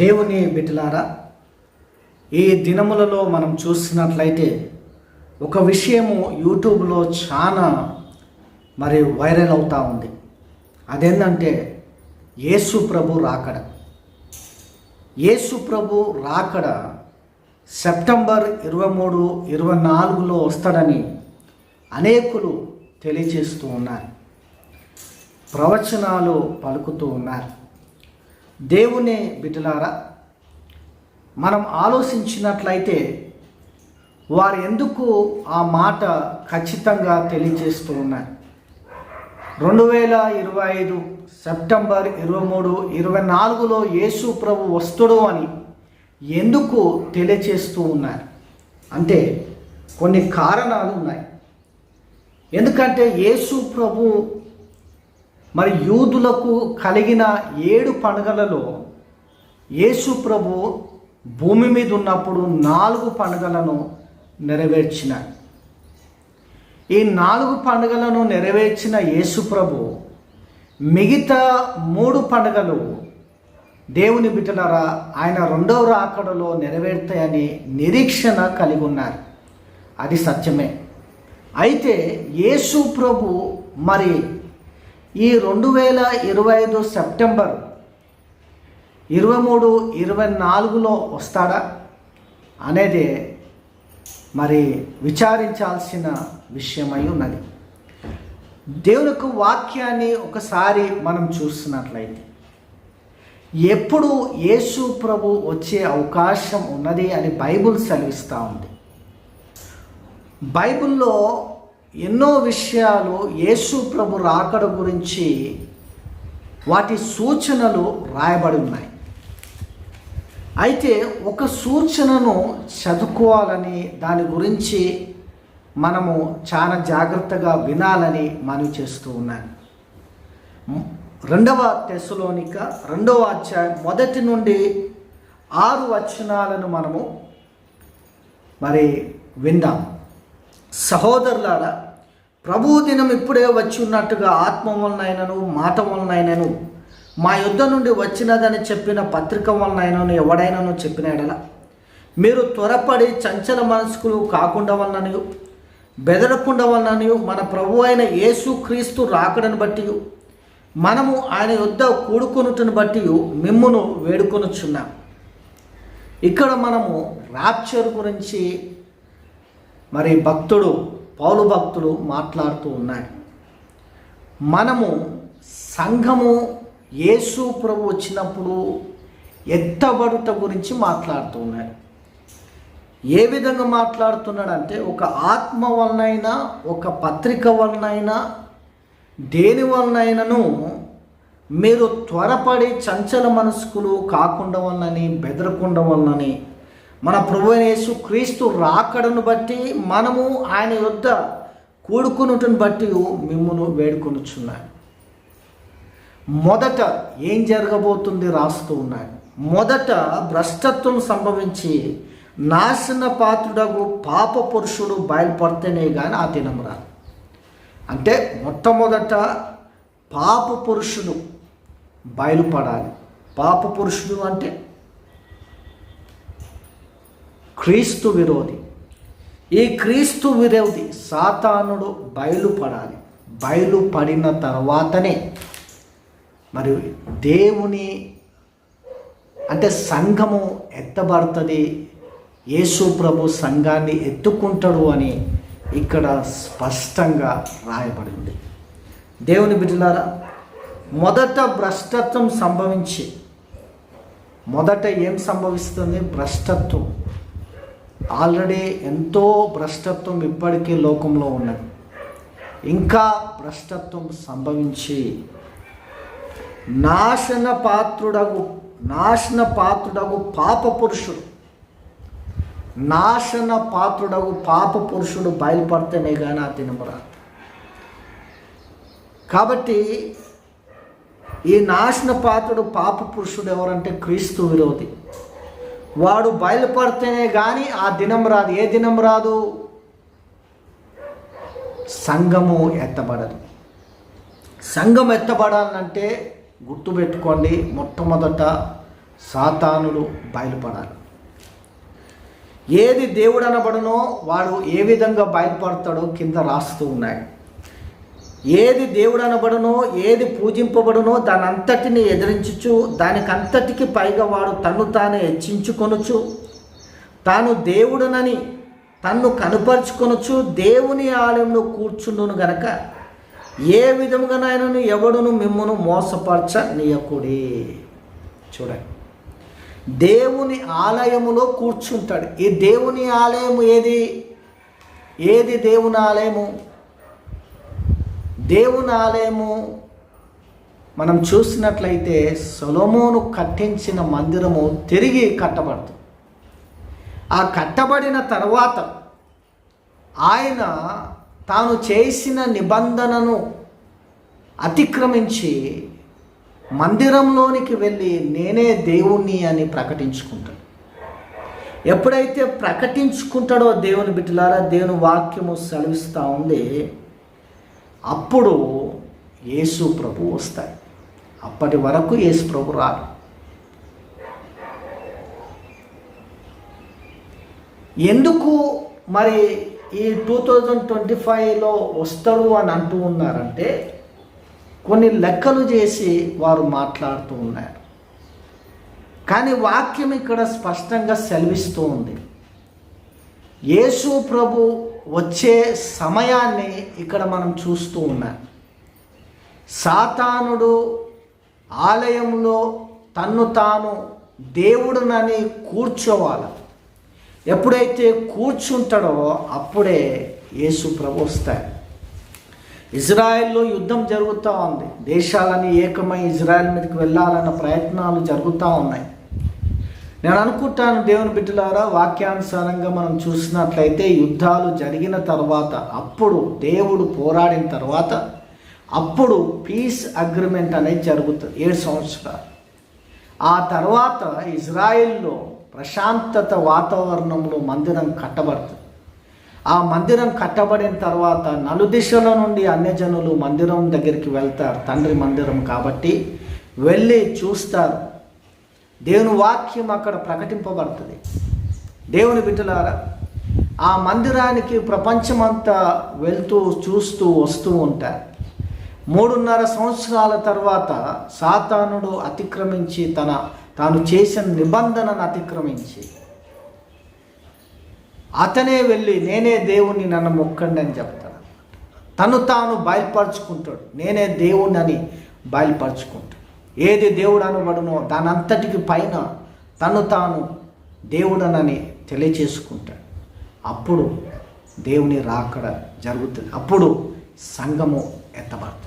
దేవుని బిడ్డలారా ఈ దినములలో మనం చూసినట్లయితే ఒక విషయము యూట్యూబ్లో చాలా మరి వైరల్ అవుతూ ఉంది. అదేంటంటే యేసు ప్రభు రాకడ. యేసు ప్రభు రాకడ సెప్టెంబర్ ఇరవై మూడు ఇరవై నాలుగులో వస్తాడని అనేకులు తెలియజేస్తూ ఉన్నారు. ప్రవచనాలు పలుకుతూ ఉన్నారు. దేవుని బిడ్డలారా మనం ఆలోచించినట్లయితే వారు ఎందుకు ఆ మాట ఖచ్చితంగా తెలియజేస్తూ ఉన్నారు? రెండు వేల ఇరవై ఐదు సెప్టెంబర్ ఇరవై మూడు ఇరవై నాలుగులో యేసు ప్రభు వస్తుడు అని ఎందుకు తెలియచేస్తూ ఉన్నారు? అంటే కొన్ని కారణాలు ఉన్నాయి. ఎందుకంటే యేసు ప్రభు మరి యూదులకు కలిగిన ఏడు పండుగలలో యేసు ప్రభు భూమి మీద ఉన్నప్పుడు నాలుగు పండుగలను నెరవేర్చిన ఈ నాలుగు పండుగలను నెరవేర్చిన యేసు ప్రభు మిగతా మూడు పండుగలు దేవుని బిడ్డలరా ఆయన రెండవ రాకడలో నెరవేరుతాయని నిరీక్షణ కలిగి ఉన్నారు. అది సత్యమే. అయితే యేసు ప్రభు మరి ఈ రెండు వేల ఇరవై ఐదు సెప్టెంబర్ ఇరవై మూడు ఇరవై నాలుగులో వస్తాడా అనేది మరి విచారించాల్సిన విషయమై ఉన్నది. దేవుని యొక్క వాక్యాన్ని ఒకసారి మనం చూస్తున్నట్లయితే ఎప్పుడు యేసు ప్రభు వచ్చే అవకాశం ఉన్నది అని బైబుల్ సెలవిస్తూ ఉంది. బైబిల్లో ఎన్నో విషయాలు యేసు ప్రభు రాకడ గురించి వాటి సూచనలు రాయబడి ఉన్నాయి. అయితే ఒక సూచనను చదువుకోవాలని దాని గురించి మనము చాలా జాగ్రత్తగా వినాలని మనవి చేస్తూ ఉన్నాను. రెండవ తెశలోనిక రెండవ అధ్యాయం మొదటి నుండి ఆరు వచనాలను మనము మరి విందాం. సహోదరులారా ప్రభు దినం ఇప్పుడే వచ్చి ఉన్నట్టుగా ఆత్మ వలనైనను మాట వలనైనను మా యుద్ధ నుండి వచ్చినదని చెప్పిన పత్రిక వలనైనను ఎవడైనాను చెప్పిన ఎడల. మీరు త్వరపడి చంచల మనసుకులు కాకుండా వలననియు బెదరకుండా వలననియు మన ప్రభు అయిన యేసు క్రీస్తు రాకడని బట్టి మనము ఆయన యుద్ధ కూడుకొనుటను బట్టి మిమ్మును వేడుకొనుచున్నాం. ఇక్కడ మనము రాప్చర్ గురించి మరి భక్తుడు పౌలు భక్తుడు మాట్లాడుతూ ఉన్నాడు మనము సంఘము యేసు ప్రభు వచ్చినప్పుడు ఎత్తబడుట గురించి మాట్లాడుతూ ఉన్నాడు ఏ విధంగా మాట్లాడుతున్నాడంటే ఒక ఆత్మ వలనైనా ఒక పత్రిక వలనైనా దేని వలనైనను మీరు త్వరపడి చంచల మనస్కులు కాకుండా వలనని బెదరకుండా వలనని మన ప్రభు యేసు క్రీస్తు రాకడను బట్టి మనము ఆయన యొద్ద కూడుకునుటను బట్టి మిమ్మును వేడుకొనుచున్నాను. మొదట ఏం జరగబోతుంది రాస్తూ ఉన్నాడు మొదట భ్రష్టత్వం సంభవించి నాశన పాత్రుడకు పాప పురుషుడు బయలుపడితేనే కానీ ఆ దినం రాదు. అంటే మొట్టమొదట పాప పురుషుడు బయలుపడాలి. పాప పురుషుడు అంటే క్రీస్తు విరోధి. ఈ క్రీస్తు విరోధి సాతానుడు బయలుపడాలి. బయలుపడిన తర్వాతనే మరి దేవుని అంటే సంఘము ఎత్తబడుతుంది. యేసు ప్రభు సంఘాన్ని ఎత్తుకుంటాడు అని ఇక్కడ స్పష్టంగా రాయబడింది. దేవుని బిడ్డలారా మొదట భ్రష్టత్వం సంభవించి మొదట ఏం సంభవిస్తుంది? భ్రష్టత్వం. ఆల్రెడీ ఎంతో భ్రష్టత్వం ఇప్పటికీ లోకంలో ఉన్నది. ఇంకా భ్రష్టత్వం సంభవించి నాశన పాత్రుడగు నాశన పాత్రుడగు పాప పురుషుడు నాశన పాత్రుడగు పాప పురుషుడు బయలుపడితేనే కానీ ఆ తినమరా కాబట్టి ఈ నాశన పాత్రుడు పాప పురుషుడు ఎవరంటే క్రీస్తు విరోధి. వాడు బయలుపడితేనే కానీ ఆ దినం రాదు. ఏ దినం రాదు? సంఘము ఎత్తబడదు. సంఘం ఎత్తబడాలంటే గుర్తుపెట్టుకోండి మొట్టమొదట సాతానుడు బయలుపడాలి. ఏది దేవుడు అనబడనో వాడు ఏ విధంగా బయలుపడతాడో కింద రాస్తూ ఉన్నాయి. ఏది దేవుడు అనబడనో ఏది పూజింపబడునో దాని అంతటిని ఎదిరించుచు దానికంతటికి పైగా వాడు తన్ను తాను హెచ్చించుకొనుచు తాను దేవుడునని తన్ను కనుపరుచుకొనుచు దేవుని ఆలయంలో కూర్చుండును గనక ఏ విధముగానైనా ఎవడును మిమ్మను మోసపరచ నీయకుడి చూడండి. దేవుని ఆలయములో కూర్చుంటాడు. ఈ దేవుని ఆలయము ఏది? ఏది దేవుని ఆలయము? దేవుని ఆలయము మనం చూసినట్లయితే సొలమోను కట్టించిన మందిరము తిరిగి కట్టబడుతుంది. ఆ కట్టబడిన తర్వాత ఆయన తాను చేసిన నిబంధనను అతిక్రమించి మందిరంలోనికి వెళ్ళి నేనే దేవుణ్ణి అని ప్రకటించుకుంటాడు. ఎప్పుడైతే ప్రకటించుకుంటాడో దేవుని బిడ్డలారా దేవుని వాక్యము సెలవిస్తూ ఉంది అప్పుడు యేసు ప్రభు వస్తాయి అప్పటి వరకు యేసు ప్రభు రాడు. ఎందుకు మరి ఈ టూ థౌజండ్ ట్వంటీ ఫైవ్లో వస్తాడు అని అంటూ ఉన్నారంటే కొన్ని లెక్కలు చేసి వారు మాట్లాడుతూ ఉన్నారు. కానీ వాక్యం ఇక్కడ స్పష్టంగా సెలవిస్తూ ఉంది. యేసు ప్రభు వచ్చే సమయాన్ని ఇక్కడ మనం చూస్తూ ఉన్నాం. సాతానుడు ఆలయంలో తన్ను తాను దేవుడునని కూర్చోవాలి. ఎప్పుడైతే కూర్చుంటాడో అప్పుడే యేసు ప్రభు వస్తాయి ఇజ్రాయెల్లో యుద్ధం జరుగుతూ ఉంది. దేశాలని ఏకమై ఇజ్రాయెల్ మీదకి వెళ్ళాలన్న ప్రయత్నాలు జరుగుతూ ఉన్నాయి. నేను అనుకుంటాను దేవుని బిడ్డలారా వాక్యానుసారంగా మనం చూసినట్లయితే యుద్ధాలు జరిగిన తర్వాత అప్పుడు దేవుడు పోరాడిన తర్వాత అప్పుడు పీస్ అగ్రిమెంట్ అనేది జరుగుతుంది ఏడు సంవత్సరాలు. ఆ తర్వాత ఇజ్రాయిల్లో ప్రశాంతత వాతావరణంలో మందిరం కట్టబడుతుంది. ఆ మందిరం కట్టబడిన తర్వాత నలుదిశల నుండి అన్యజనులు మందిరం దగ్గరికి వెళ్తారు తండ్రి మందిరం కాబట్టి వెళ్ళి చూస్తారు. దేవుని వాక్యం అక్కడ ప్రకటింపబడుతుంది. దేవుని బిడ్డలారా ఆ మందిరానికి ప్రపంచమంతా వెళ్తూ చూస్తూ వస్తూ ఉంటారు. మూడున్నర సంవత్సరాల తర్వాత సాతానుడు అతిక్రమించి తన తాను చేసిన నిబంధనను అతిక్రమించి అతనే వెళ్ళి నేనే దేవుణ్ణి నన్ను మొక్కండి అని చెప్తాడు. తను తాను బయలుపరుచుకుంటాడు. నేనే దేవుణ్ణి అని బయలుపరుచుకుంటాడు ఏది దేవుడు అనబడునో దానంతటికి పైన తను తాను దేవుడనని తెలియచేసుకుంటాడు. అప్పుడు దేవుని రాకడ జరుగుతుంది. అప్పుడు సంఘము ఎత్తబడుతుంది.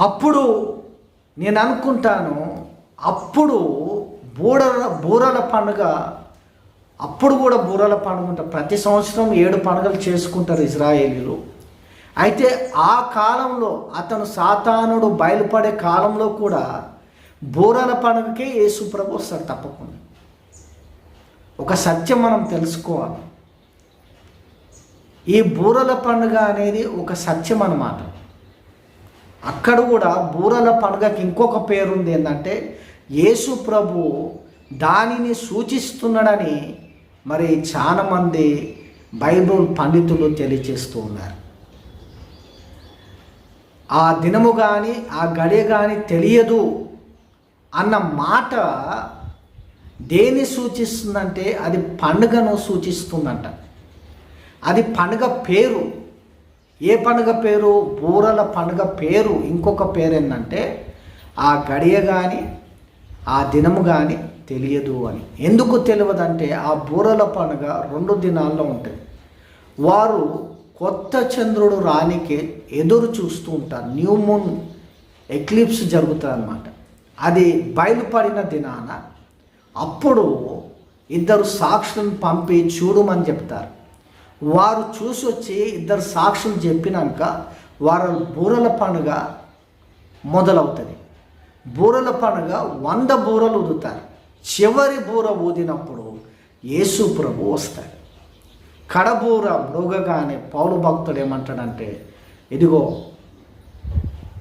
అప్పుడు నేను అనుకుంటాను అప్పుడు బూడల బూరల పండుగ అప్పుడు కూడా బూరల పండుగ ఉంటుంది ప్రతి సంవత్సరం ఏడు పండుగలు చేసుకుంటారు ఇజ్రాయేలీలు. అయితే ఆ కాలంలో అతను సాతానుడు బయలుపడే కాలంలో కూడా బోరల పండుగకే యేసు ప్రభు వస్తాడు తప్పకుండా. ఒక సత్యం మనం తెలుసుకోవాలి. ఈ బూరల పండుగ అనేది ఒక సత్యం అన్నమాట. అక్కడ కూడా బూరల పండుగకి ఇంకొక పేరుంది ఏంటంటే యేసు ప్రభు దానిని సూచిస్తున్నాడని మరి చాలామంది బైబుల్ పండితులు తెలియచేస్తూ ఉన్నారు. ఆ దినము కానీ ఆ గడియ కానీ తెలియదు అన్న మాట దేన్ని సూచిస్తుందంటే అది పండుగను సూచిస్తుందంట. అది పండుగ పేరు. ఏ పండుగ పేరు? బూరల పండుగ పేరు. ఇంకొక పేరు ఏంటంటే ఆ గడియ కానీ ఆ దినము కానీ తెలియదు అని. ఎందుకు తెలియదంటే ఆ బూరల పండుగ రెండు దినాల్లో ఉంటుంది. వారు కొత్త చంద్రుడు రానికే ఎదురు చూస్తూ ఉంటారు. న్యూ మూన్ ఎక్లిప్స్ జరుగుతుంది అనమాట అది బయలుపడిన దినాన అప్పుడు ఇద్దరు సాక్షులను పంపి చూడమని చెప్తారు. వారు చూసి వచ్చి ఇద్దరు సాక్షులు చెప్పినాక వారు బూరల పండుగ మొదలవుతుంది. బూరల పండుగ వంద బూరలు ఊదుతారు. చివరి బూర ఊదినప్పుడు యేసు ప్రభు వస్తాడు. కడబూర మృగగానే పౌరు భక్తుడు ఏమంటాడంటే ఇదిగో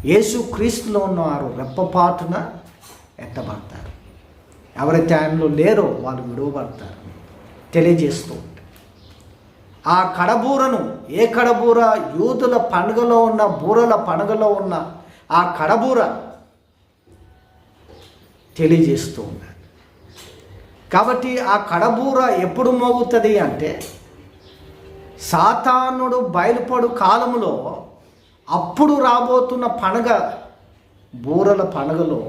యేసు క్రీస్తులో ఉన్నవారు రెప్పపాటున ఎత్తబడతారు. ఎవరైతే ఆయనలో లేరో వాళ్ళు విడువబడతారు. తెలియజేస్తూ ఉంటారు ఆ కడబూరను ఏ కడబూర? యూదుల పండుగలో ఉన్న బూరల పండుగలో ఉన్న ఆ కడబూర తెలియజేస్తూ ఉన్నారు కాబట్టి ఆ కడబూర ఎప్పుడు మోగుతుంది అంటే సాతానుడు బయలుపడు కాలములో అప్పుడు రాబోతున్న పండుగ బూరల పండుగలో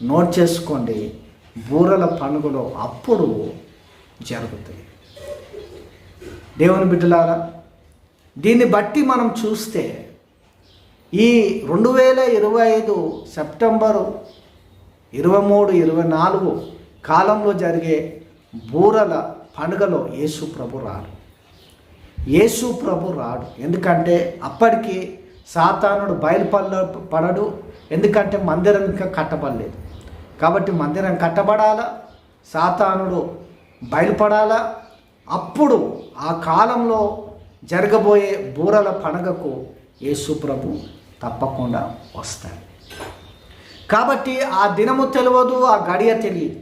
నోట్ చేసుకోండి. బూరల పండుగలో అప్పుడు జరుగుతుంది దేవుని బిడ్డలారా దీన్ని బట్టి మనం చూస్తే ఈ రెండు వేల ఇరవై ఐదు సెప్టెంబరు ఇరవై మూడు ఇరవై నాలుగు కాలంలో జరిగే బూరల పండుగలో యేసు ప్రభు రాడు యేసు ప్రభు రాడు. ఎందుకంటే అప్పటికి సాతానుడు బయలుపడ పడడు. ఎందుకంటే మందిరం ఇంకా కట్టబడలేదు. కాబట్టి మందిరం కట్టబడాలా? సాతానుడు బయలుపడాలా? అప్పుడు ఆ కాలంలో జరగబోయే బూరల పండగకు యేసు ప్రభు తప్పకుండా వస్తాడు. కాబట్టి ఆ దినము తెలియదు ఆ గడియ తెలియదు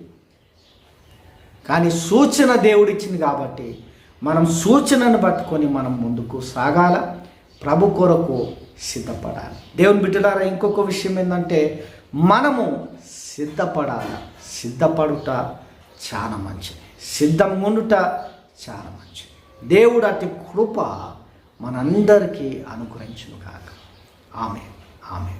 కానీ సూచన దేవుడిచ్చింది కాబట్టి మనం సూచనను పట్టుకొని మనం ముందుకు సాగాల. ప్రభు కొరకు సిద్ధపడాలి. దేవుని బిడ్డలారా ఇంకొక విషయం ఏంటంటే మనము సిద్ధపడాలి. సిద్ధపడుట చాలా మంచిది. సిద్ధం ఉండుట చాలా మంచిది. దేవుడు అతి కృప మనందరికీ అనుగ్రహించును కాక ఆమె ఆమె